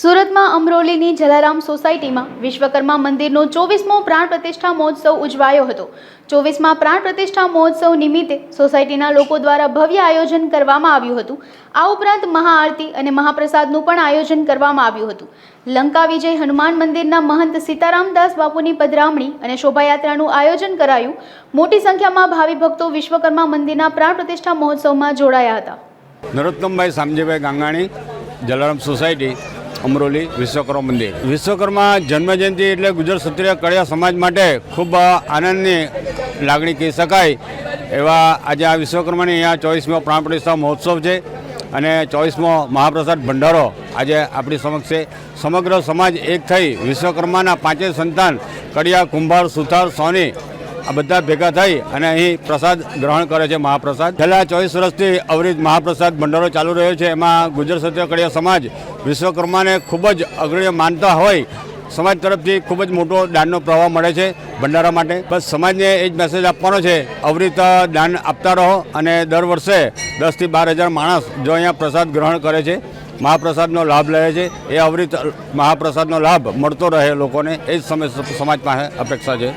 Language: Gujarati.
સુરતમાં અમરોલીની જલારામ સોસાયટીમાં વિશ્વકર્મા મંદિરનો ચોવીસમો પ્રાણ પ્રતિષ્ઠા મહોત્સવ ઉજવાયો હતો. ચોવીસમાં પ્રાણ પ્રતિષ્ઠા મહોત્સવ નિમિત્તે સોસાયટીના લોકો દ્વારા ભવ્ય આયોજન કરવામાં આવ્યું હતું. આ ઉપરાંત મહાઆરતી અને મહાપ્રસાદનું પણ આયોજન કરવામાં આવ્યું હતું. લંકા વિજય હનુમાન મંદિરના મહંત સીતારામદાસ બાપુની પધરામણી અને શોભાયાત્રાનું આયોજન કરાયું. મોટી સંખ્યામાં ભાવિ ભક્તો વિશ્વકર્મા મંદિરના પ્રાણ પ્રતિષ્ઠા મહોત્સવમાં જોડાયા હતા. નરોત્તમભાઈ સામજીભાઈ ગાંગાણી, જલારામ સોસાયટી અમરોલી વિશ્વકર્મા મંદિર. વિશ્વકર્મા જન્મજયંતિ એટલે ગુજરાત ક્ષત્રિય કળિયા સમાજ માટે ખૂબ આનંદની લાગણી કહી શકાય એવા આજે આ વિશ્વકર્માની અહીંયા ચોવીસમો પ્રાણ પ્રતિષ્ઠા મહોત્સવ છે અને ચોવીસમો મહાપ્રસાદ ભંડારો આજે આપણી સમક્ષ છે. સમગ્ર સમાજ એક થઈ વિશ્વકર્માના પાંચેય સંતાન કડિયા કુંભાર, સુથાર, સોની આ બધા ભેગા થઈ અને અહીં પ્રસાદ ગ્રહણ કરે છે મહાપ્રસાદ. છેલ્લા ચોવીસ વર્ષથી અવરિત મહાપ્રસાદ ભંડારો ચાલુ રહ્યો છે. એમાં ગુજરાત સત્ય કડિયા સમાજ વિશ્વકર્માને ખૂબ જ અગ્રણી માનતા હોય, સમાજ તરફથી ખૂબ જ મોટો દાનનો પ્રવાહ મળે છે ભંડારા માટે. બસ સમાજને એ જ મેસેજ આપવાનો છે, અવરિત દાન આપતા રહો અને દર વર્ષે દસથી બાર હજાર માણસ જો અહીંયા પ્રસાદ ગ્રહણ કરે છે, મહાપ્રસાદનો લાભ લે છે. એ અવરિત મહાપ્રસાદનો લાભ મળતો રહે લોકોને. એ જ સમય સમાજ પાસે અપેક્ષા છે.